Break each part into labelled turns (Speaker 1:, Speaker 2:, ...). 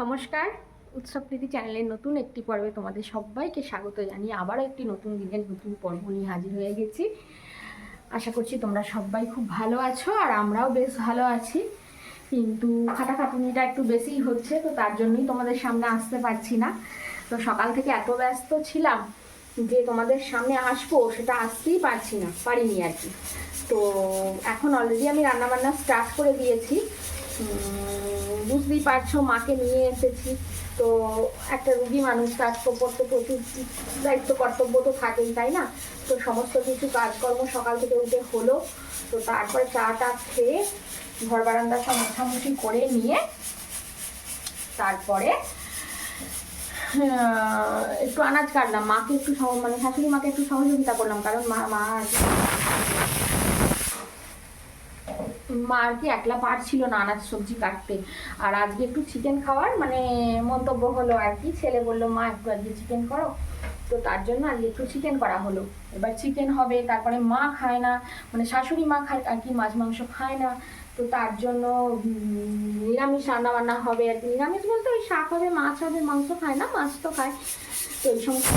Speaker 1: নমস্কার। উৎসব প্রীতি চ্যানেলের নতুন একটি পর্বে তোমাদের সবাইকে স্বাগত জানিয়ে আবারও একটি নতুন দিনের নতুন পর্ব নিয়ে হাজির হয়ে গেছি। আশা করছি তোমরা সবাই খুব ভালো আছো আর আমরাও বেশ ভালো আছি। কিন্তু খাটাখাটুনিটা একটু বেশিই হচ্ছে, তো তার জন্যই তোমাদের সামনে আসতে পারছি না। তো সকাল থেকে এত ব্যস্ত ছিলাম যে তোমাদের সামনে আসব সেটা আসতেই পারছি না, পারিনি আর কি। তো এখন অলরেডি আমি রান্নাবান্না স্টার্ট করে দিয়েছি। বুঝতেই পারছ, মাকে নিয়ে এসেছি। তো একটা রুগী মানুষ কাজ করতে প্রচুর দায়িত্ব, কর্তব্য তো থাকেই, তাই না? তো সমস্ত কিছু কাজকর্ম সকাল থেকে উঠে হলো। তো তারপরে চা টা খেয়ে ঘর বারান্দা সব মোছামুছি করে নিয়ে তারপরে একটু আনাজ কাটলাম। মাকে একটু মানে শাশুড়ি মাকে একটু সহযোগিতা করলাম, কারণ মা মা আর কি মা আর কি একলা পারছিল না আনাজ সবজি কাটতে। আর আজকে একটু চিকেন খাওয়ার মানে মন্তব্য হলো আর কি। ছেলে বলল, মা, একটু আজকে চিকেন করো। তো তার জন্য আজকে একটু চিকেন করা হলো। এবার চিকেন হবে, তারপরে মা খায় না মানে শাশুড়ি মা খায়, আর কি মাছ মাংস খায় না। তো তার জন্য নিরামিষ রান্না বান্না হবে আর কি। নিরামিষ বলতে ওই শাক হবে, মাছ হবে, মাংস খায় না, মাছ তো খায়। তো এই সমস্ত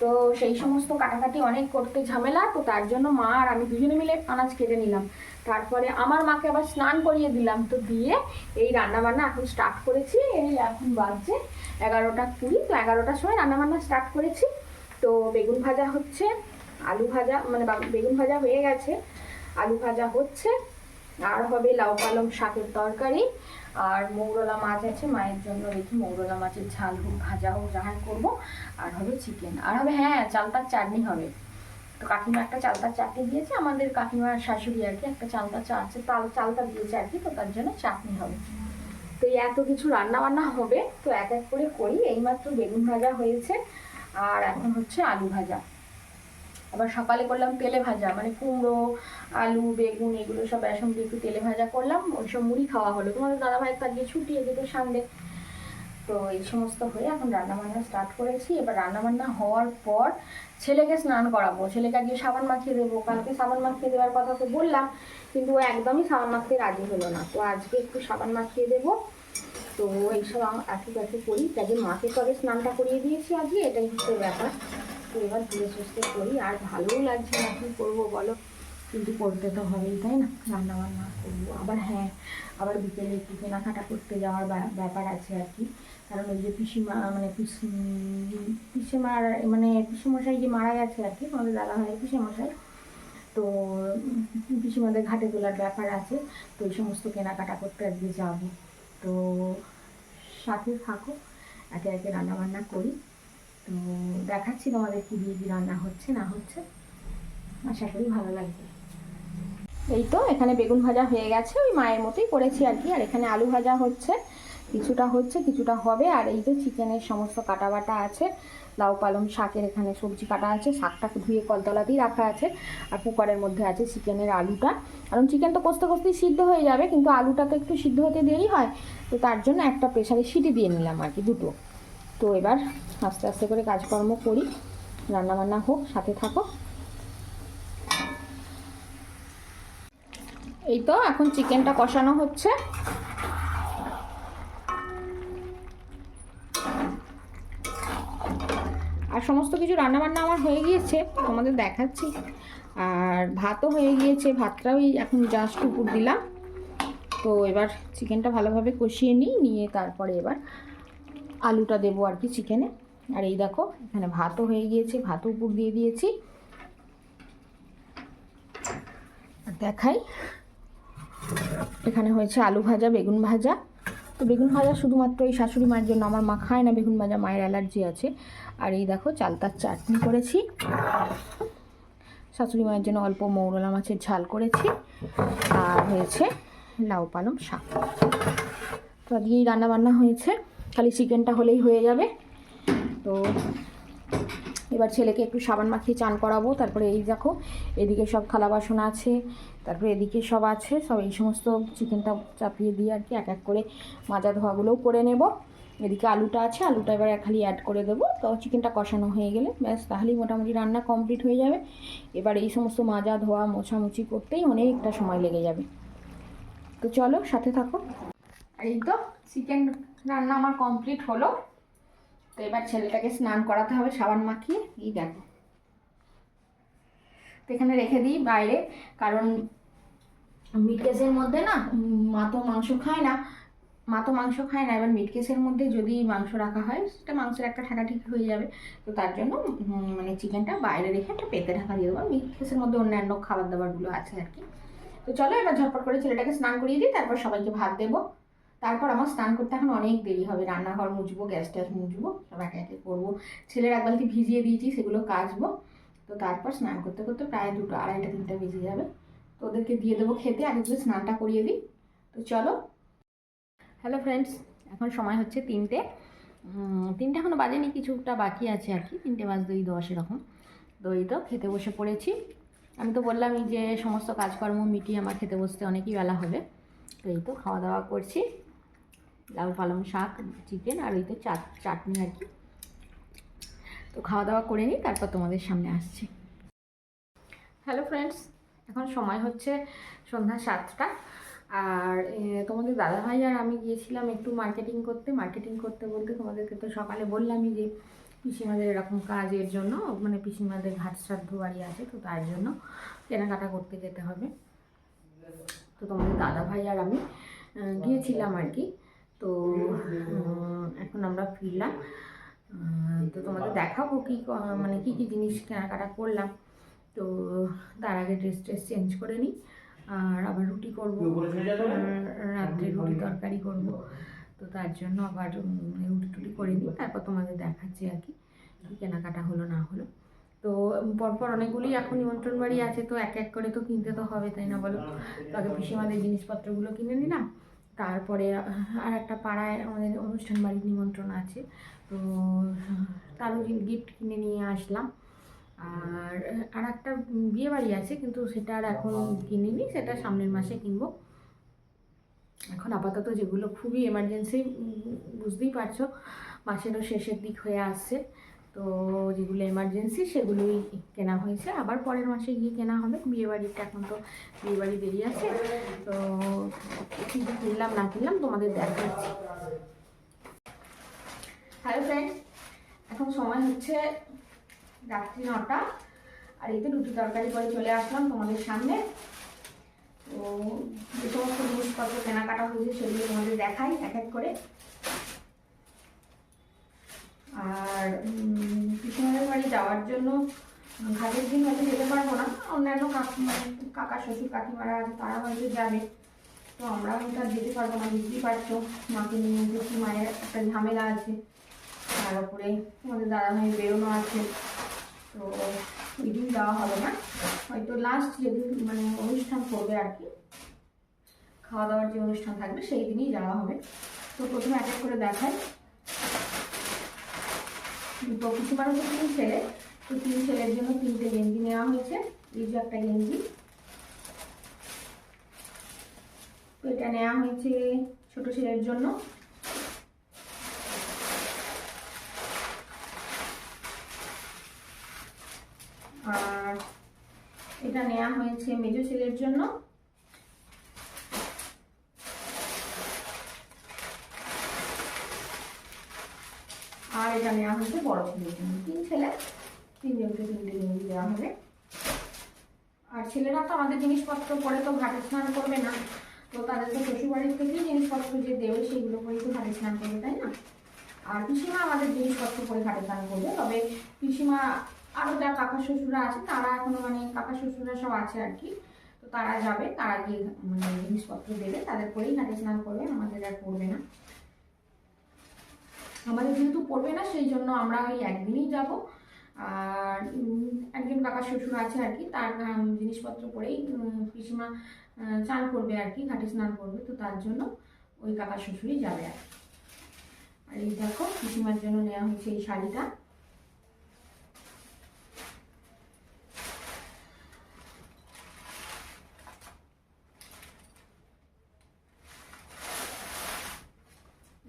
Speaker 1: তো সেই সমস্ত কাটাকাটি অনেক করতে ঝামেলা, তো তার জন্য মা আর আমি দুজনে মিলে আনাজ কেটে নিলাম। তারপরে আমার মাকে আবার স্নান করিয়ে দিলাম, তো দিয়ে এই রান্না বান্না এখন স্টার্ট করেছি। এই এখন বাজছে এগারোটা কুড়ি, তো এগারোটার সময় রান্না বান্না স্টার্ট করেছি। তো বেগুন ভাজা হচ্ছে, আলু ভাজা মানে বেগুন ভাজা হয়ে গেছে, আলু ভাজা হচ্ছে, আর হবে লাউ পালং শাকের তরকারি। আর মৌরলা মাছ আছে, মায়ের জন্য রেখে মৌরলা মাছের ঝাল হোক, ভাজা হোক যাহা করব। আর হবে চিকেন আর হবে হ্যাঁ চালতার চাটনি হবে। তো কাকিমা একটা চালতার চাটনি দিয়েছে, আমাদের কাকিমার শাশুড়ি আর কি একটা চালতা চা আছে তাল চালতা দিয়েছে আর কি, তো তার জন্য চাটনি হবে। তো এই এত কিছু রান্না বান্না হবে, তো এক এক করে করি। এইমাত্র বেগুন ভাজা হয়েছে, আর এখন হচ্ছে আলু ভাজা। আবার সকালে করলাম তেলে ভাজা মানে কুমড়ো, আলু, বেগুন এগুলো সব বেসন দিয়ে একটু তেলে ভাজা করলাম, ওই সব মুড়ি খাওয়া হলো। তোমাদের দাদা তার গিয়ে ছুটি যেত সানডে। তো এই সমস্ত হয়ে এখন রান্নাবান্না স্টার্ট করেছি। এবার রান্নাবান্না হওয়ার পর ছেলেকে স্নান করাবো। ছেলেকে আজকে সাবান মাখিয়ে দেবো। কালকে সাবান মাখিয়ে দেওয়ার কথা তো বললাম, কিন্তু ও একদমই সাবান মাখতে রাজি হলো না। তো আজকে একটু সাবান মাখিয়ে দেবো। তো এইসব একই কাছে করি। তাকে মাকে তবে স্নানটা করিয়ে দিয়েছি আজকে, এটাই হচ্ছে ব্যাপার। তো এবার ধীরে সুস্থে করি। আর ভালোও লাগছে না, কি করব বলো? কিন্তু করতে তো হবেই, তাই না? রান্না বান্না করব। আবার হ্যাঁ আবার বিকেলে একটু কেনাকাটা করতে যাওয়ার ব্যা- ব্যাপার আছে আর কি। কারণ ওই যে পিসিমা মানে পিসি, পিসিমার মানে পিসিমশাই যে মারা গেছে আর কি, আমাদের দাদা ভাই পিসিমশাই, তো পিসিমাদের ঘাটে তোলার ব্যাপার আছে, তো এই সমস্ত কেনাকাটা করতে আজকে যাব। তো সাথে থাকো, একে একে রান্না বান্না করি। তো দেখাচ্ছি তোমাদের কি দিয়ে কি রান্না হচ্ছে, না হচ্ছে। আশা করি ভালো লাগবে। এই তো, এখানে বেগুন ভাজা হয়ে গেছে, ওই মায়ের মতোই করেছি আর কি। আর এখানে আলু ভাজা হচ্ছে, কিছুটা হচ্ছে, কিছুটা হবে। আর এই যে চিকেনের সমস্ত কাটা বাটা আছে, লাউ পালং শাকের এখানে সবজি কাটা আছে, শাকটা ধুয়ে কলতলাতেই রাখা আছে, আর কুকারের মধ্যে আছে চিকেনের আলুটা। কারণ চিকেন তো কষতে কষতেই সিদ্ধ হয়ে যাবে, কিন্তু আলুটা তো একটু সিদ্ধ হতে দেরি হয়, তো তার জন্য একটা প্রেশারে সিটি দিয়ে নিলাম আর কি, দুটো। তো এবার আস্তে আস্তে করে কাজকর্ম করি। রান্নাবান্না হোক, সাথে থাকো। এই তো এখন চিকেনটা কষানো হচ্ছে। আর সমস্ত কিছু রান্নাবান্না আমার হয়ে গিয়েছে, তোমাদের দেখাচ্ছি। আর ভাতও হয়ে গিয়েছে, ভাতটাও এখন জাস্ট উপর দিলাম। তো এবার চিকেনটা ভালোভাবে কষিয়ে নিই, নিয়ে তারপরে এবার আলুটা দেবো আর কি চিকেনে আর এই দেখো, এখানে ভাতও হয়ে গিয়েছে, ভাতও উপর দিয়ে দিয়েছি। দেখাই, এখানে হয়েছে আলু ভাজা, বেগুন ভাজা। তো বেগুন ভাজা শুধুমাত্র এই শাশুড়ি মায়ের জন্য, আমার মা খায় না, বেগুন ভাজা মায়ের অ্যালার্জি আছে। আর এই দেখো, চালতার চাটনি করেছি। শাশুড়ি মায়ের জন্য অল্প মৌরলা মাছের ঝাল করেছি। আর হয়েছে লাউ পালং শাক। তো আজকেই রান্না বান্না হয়েছে। খালি চিকেনটা হলেই হয়ে যাবে। তো এবার ছেলেকে একটু সাবান মাখিয়ে চান করাবো, তারপরে এই দেখো, এদিকে সব থালা বাসন আছে, তারপরে এদিকে সব আছে, সব এই সমস্ত চিকেনটা চাপিয়ে দিয়ে আর কি এক এক করে মাজা ধোয়াগুলোও করে নেব। এদিকে আলুটা আছে, আলুটা এবার খালি অ্যাড করে দেবো, তো চিকেনটা কষানো হয়ে গেলে ব্যাস, তাহলেই মোটামুটি রান্না কমপ্লিট হয়ে যাবে। এবার এই সমস্ত মাজা ধোয়া মোছামুছি করতেই অনেকটা সময় লেগে যাবে। তো চলো, সাথে থাকো। এই তো, চিকেন রান্না আমার কমপ্লিট হলো। তো এবার ছেলেটাকে স্নান করাতে হবে, সাবান মাখিয়ে, এই দেখো। তো এখানে রেখে দিই বাইরে, কারণ মিট কেসের মধ্যে না মা তো মাংস খায় না, মা তো মাংস খায় না, এবার মিট কেসের মধ্যে যদি মাংস রাখা হয়, সেটা মাংসের একটা ঠাকাঠিকি হয়ে যাবে। তো তার জন্য মানে চিকেনটা বাইরে রেখে একটা পেতে ঢাকা দিয়ে দেবো। মিট কেসের মধ্যে অন্যান্য খাবার দাবারগুলো আছে আর কি। তো চলো এবার ঝটপট করে ছেলেটাকে স্নান করিয়ে দিই, তারপর সবাইকে ভাত দেবো। তারপর আমার স্নান করতে এখন অনেক দেরি হবে। রান্নাঘর মুছবো, গ্যাস ট্যাস মুছবো, সব একে একে করব। ছেলের এক বালতি ভিজিয়ে দিয়েছি, সেগুলো কাচবো। তো তারপর স্নান করতে করতে প্রায় দুটো, আড়াইটা, তিনটা বেজে যাবে। তো ওদেরকে দিয়ে দেবো খেতে, আগে যদি স্নানটা করিয়ে দিই। তো চলো। হ্যালো ফ্রেন্ডস, এখন সময় হচ্ছে তিনটে। তিনটে এখনও বাজেনি, কিছুটা বাকি আছে আর কি। তিনটে বাজ দুই, দশ এরকম। দই তো, খেতে বসে পড়েছি। আমি তো বললামই যে সমস্ত কাজকর্ম মিটিয়ে আমার খেতে বসতে অনেকই বেলা হবে। তো এই তো, খাওয়া দাওয়া করছি। লাউ, পালং শাক চিকেন আর ওই তো চাট, চাটনি আর কি। তো খাওয়া দাওয়া করে নিই, তারপর তোমাদের সামনে আসছি। হ্যালো ফ্রেন্ডস এখন সময় হচ্ছে সন্ধ্যা সাতটা। আর তোমাদের দাদাভাই আর আমি গিয়েছিলাম একটু মার্কেটিং করতে। মার্কেটিং করতে বলতে তোমাদেরকে তো সকালে বললামই যে, পিসিমাদের এরকম কাজের জন্য মানে পিসিমাদের ঘাট শ্রাদ্ধ বাড়ি আছে, তো তার জন্য কেনাকাটা করতে যেতে হবে। তো তোমাদের দাদাভাই আর আমি গিয়েছিলাম আর কি। তো এখন আমরা ফিরলাম। তো তোমাদের দেখাবো কি ক- মানে কি কি জিনিস কেনাকাটা করলাম। তো তার আগে ড্রেস ট্রেস চেঞ্জ করে নিই। আর আবার রুটি করব। রাত্রে রুটি তরকারি করব। তো তার জন্য আবার রুটি টুটি করে নিই। তারপর তোমাদের দেখাচ্ছি আর কি কী কেনাকাটা হলো না হলো। তো পরপর অনেকগুলি এখন নিমন্ত্রণ বাড়ি আছে। তো এক এক করে তো কিনতে তো হবে তাই না বলো? তো আগে পিসিমাদের জিনিসপত্রগুলো কিনে নিলাম। তারপরে আর একটা পাড়ায় আমাদের অনুষ্ঠান বাড়ির নিমন্ত্রণ আছে। তো তারও গিফট কিনে নিয়ে আসলাম। আর আর একটা বিয়ে বাড়ি আছে, কিন্তু সেটা আর এখন কিনিনি, সেটা সামনের মাসে কিনবো। এখন আপাতত যেগুলো খুবই এমার্জেন্সি বুঝতেই পারছ, মাসেরও শেষের দিক হয়ে আসছে। তো যেগুলো এমার্জেন্সি সেগুলোই কেনা হয়েছে। আবার পরের মাসে গিয়ে কেনা হবে। বিয়ে বাড়িটা এখন তো বিয়েবাড়ি দেরি আছে। তো কী কী কিনলাম, না কিনলাম তোমাদের দেখাচ্ছি। হ্যালো ফ্রেন্ড এখন সময় হচ্ছে রাত্রি নটা। আর এই তো রুটি তরকারি করে চলে আসলাম তোমাদের সামনে। তো যে সমস্ত জিনিসপত্র কেনাকাটা হয়েছে সেগুলো তোমাদের দেখাই এক এক করে। আর কৃষ্ণদের বাড়ি যাওয়ার জন্য ঘাটের দিন হয়তো যেতে পারব না। অন্যান্য কাকু মানে কাকা, শ্বশুর, কাকিমারা আছে তারা হয়তো যাবে। তো আমরা হয়তো আর যেতে পারব না, বুঝতেই পারছ। মাকে নিয়ে যেতে মায়ের একটা ঝামেলা আছে। তার উপরে আমাদের দাদা ভাই বেরোনো আছে। তো ওই দিন যাওয়া হবে না। হয়তো লাস্ট যেদিন মানে অনুষ্ঠান করবে আর কি খাওয়া দাওয়ার যে অনুষ্ঠান থাকবে, সেই দিনই যাওয়া হবে। তো প্রথমে এক এক করে দেখাই। তো কিছুবার হচ্ছে তিন ছেলে। তো তিন ছেলের জন্য তিনটে গেঞ্জি নেওয়া হয়েছে। এই যে একটা গেঞ্জি। তো এটা নেওয়া হয়েছে ছোট ছেলের জন্য। আর এটা নেওয়া হয়েছে মেজো ছেলের জন্য আর এটা নেওয়া হয়েছে, বড় ছেলের জন্য তিন ছেলে, তিনজনকে তিনটে গেঞ্জি দেওয়া হবে। আর ছেলেরা তো আমাদের জিনিসপত্র পরে তো ঘাটে স্নান করবে না। তো তাদের তো শ্বশুরবাড়ির থেকেই জিনিসপত্র যে দেবে সেগুলো পরেই তো ঘাটে স্নান করবে, তাই না? আর পিসিমা আমাদের জিনিসপত্র পরে ঘাটে স্নান করবে, তবে পিসিমা আরও যা কাকা শ্বশুরা আছে, তারা এখনও মানে কাকা শ্বশুরা সব আছে আর কি। তো তারা যাবে, তারা গিয়ে মানে জিনিসপত্র দেবে, তাদের পরেই ঘাটে স্নান করবে, আমাদের আর করবে না। আমাদের যেহেতু পড়বে না, সেই জন্য আমরা ওই একদিনই যাব আর একজন কাকা শ্বশুর আছে আর কি, তার জিনিসপত্র পরেই পিসিমা চান করবে আর কি, ঘাটে স্নান করবে, তো তার জন্য ওই কাকা শ্বশুরই যাবে আর। আর এই দেখো, পিসিমার জন্য নেওয়া হয়েছে এই শাড়িটা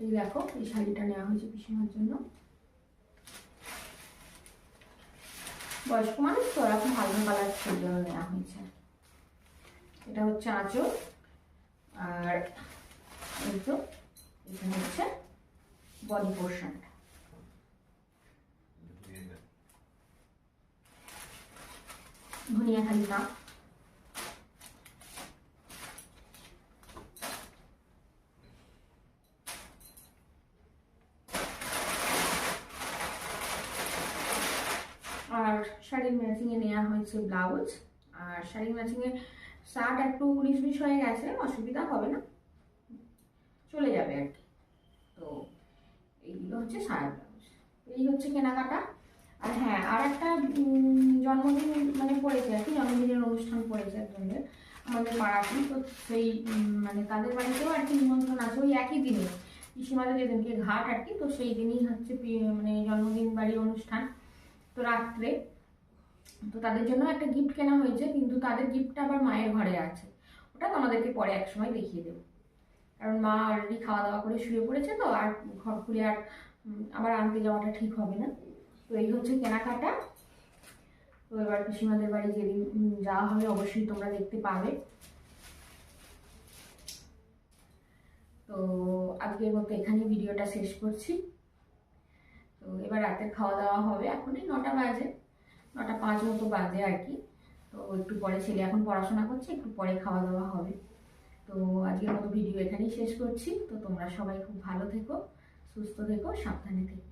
Speaker 1: এই দেখো, এই শাড়িটা নেওয়া হয়েছে পিসিমার জন্য। বয়স্ক মানুষ তো এখন হালকা কালার সেই জন্য নেওয়া হয়েছে। এটা হচ্ছে আঁচল, আর এই তো, এখানে হচ্ছে বডি পোর্শনটা ধনিয়া খালি না আর শাড়ির নেওয়া ব্লাউজ আর শাড়ির ম্যাচিংয়ে শার্ট একটু উনিশ হয়ে গেছে, অসুবিধা হবে না। চলে যাবে আর কি। তো এইগুলো হচ্ছে সায়া ব্লাউজ। এই হচ্ছে কেনাকাটা। আর হ্যাঁ আর একটা জন্মদিন মানে পড়েছে আর কি, জন্মদিনের অনুষ্ঠান পড়েছে একজনের, আমাদের পাড়াতে তো সেই মানে তাদের বাড়িতেও আর কি নিমন্ত্রণ আছে ওই একই দিনে। পিসিমাদের যেদিনকে ঘাট আর কি, তো সেই দিনই হচ্ছে মানে জন্মদিন বাড়ির অনুষ্ঠান। তো রাত্রে তো তাদের জন্য একটা গিফট কেনা হয়েছে, কিন্তু তাদের গিফটটা আবার মায়ের ঘরে আছে। ওটা তোমাদেরকে পরে এক সময় দেখিয়ে দেবো। কারণ মা অলরেডি খাওয়া দাওয়া করে শুয়ে পড়েছে তো, আর ঘর খুলে আর আবার আনতে যাওয়াটা ঠিক হবে না। তো এই হচ্ছে কেনাকাটা। তো এবার পিসিমাদের বাড়ি যেদিন যাওয়া হবে অবশ্যই তোমরা দেখতে পাবে। তো আজকের মতো এখানে ভিডিওটা শেষ করছি। তো এবার রাতের খাওয়া দাওয়া হবে এখনই নটা বাজে। নটা পাঁচ মতো বাজে আর কি। তো একটু পরে ছেলে এখন পড়াশোনা করছে, একটু পরে খাওয়া দাওয়া হবে। তো আজকের মতো ভিডিও এখানেই শেষ করছি। তো তোমরা সবাই খুব ভালো থেকো, সুস্থ থেকো, সাবধানে থেকো।